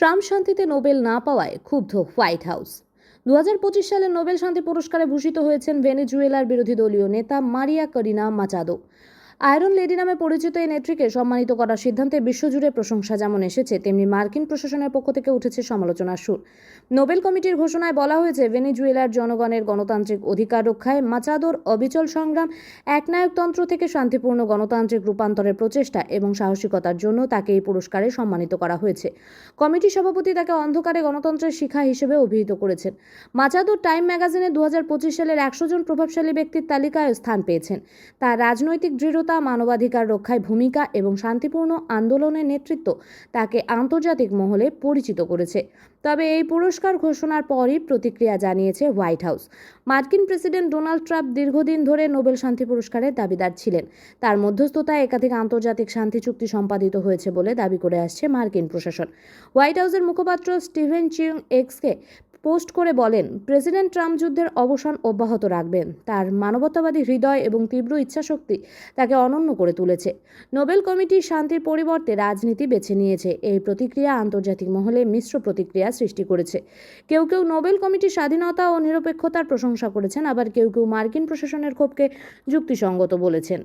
Trump শান্তিতে Nobel না পাওয়ায় ক্ষুব্ধ হোয়াইট হাউস। দু হাজার পঁচিশ সালে নোবেল শান্তি পুরস্কারে ভূষিত হয়েছেন ভেনেজুয়েলার বিরোধী দলীয় নেতা মারিয়া করিনা মাচাদো। আয়রন লেডি নামে পরিচিত এই নেত্রীকে সম্মানিত করার সিদ্ধান্তে বিশ্বজুড়ে প্রশংসা যেমন এসেছে, তেমনি মার্কিন প্রশাসনের পক্ষ থেকে উঠেছে সমালোচনার সুর। নোবেল কমিটির ঘোষণায় বলা হয়েছে, ভেনেজুয়েলার জনগণের গণতান্ত্রিক অধিকার রক্ষায় মাচাদোর অবিচল সংগ্রাম একনায়কতন্ত্র থেকে শান্তিপূর্ণ গণতান্ত্রিক রূপান্তরের প্রচেষ্টা এবং সাহসিকতার জন্য তাকে এই পুরস্কারে সম্মানিত করা হয়েছে। কমিটির সভাপতি তাকে অন্ধকারে গণতন্ত্রের শিখা হিসেবে অভিহিত করেছেন। মাচাদো টাইম ম্যাগাজিনে দু হাজার পঁচিশ সালের একশো জন প্রভাবশালী ব্যক্তির তালিকায় স্থান পেয়েছেন। তার রাজনৈতিক দৃঢ়তা মানবাধিকার রক্ষায় ভূমিকা এবং শান্তিপূর্ণ আন্দোলনের নেতৃত্ব তাকে আন্তর্জাতিক মহলে পরিচিত করেছে। তবে এই পুরস্কার ঘোষণার পরই প্রতিক্রিয়া জানিয়েছে হোয়াইট হাউস। মার্কিন প্রেসিডেন্ট ডোনাল্ড ট্রাম্প দীর্ঘদিন ধরে নোবেল শান্তি পুরস্কারের দাবিদার ছিলেন। তার মধ্যস্থতায় একাধিক আন্তর্জাতিক শান্তি চুক্তি সম্পাদিত হয়েছে বলে দাবি করে আসছে মার্কিন প্রশাসন। হোয়াইট হাউসের মুখপাত্র স্টিভেন চিং এক্সকে পোস্ট করে বলেন, প্রেসিডেন্ট ট্রাম্প যুদ্ধের অবসান অব্যাহত রাখবেন। তার মানবতাবাদী হৃদয় এবং তীব্র ইচ্ছাশক্তি তাকে অনন্য করে তুলেছে। নোবেল কমিটি শান্তির পরিবর্তে রাজনীতি বেছে নিয়েছে। এই প্রতিক্রিয়া আন্তর্জাতিক মহলে মিশ্র প্রতিক্রিয়া সৃষ্টি করেছে। কেউ কেউ নোবেল কমিটির স্বাধীনতা ও নিরপেক্ষতার প্রশংসা করেছেন, আবার কেউ কেউ মার্কিন প্রশাসনের ক্ষোভকে যুক্তিসঙ্গত বলেছেন।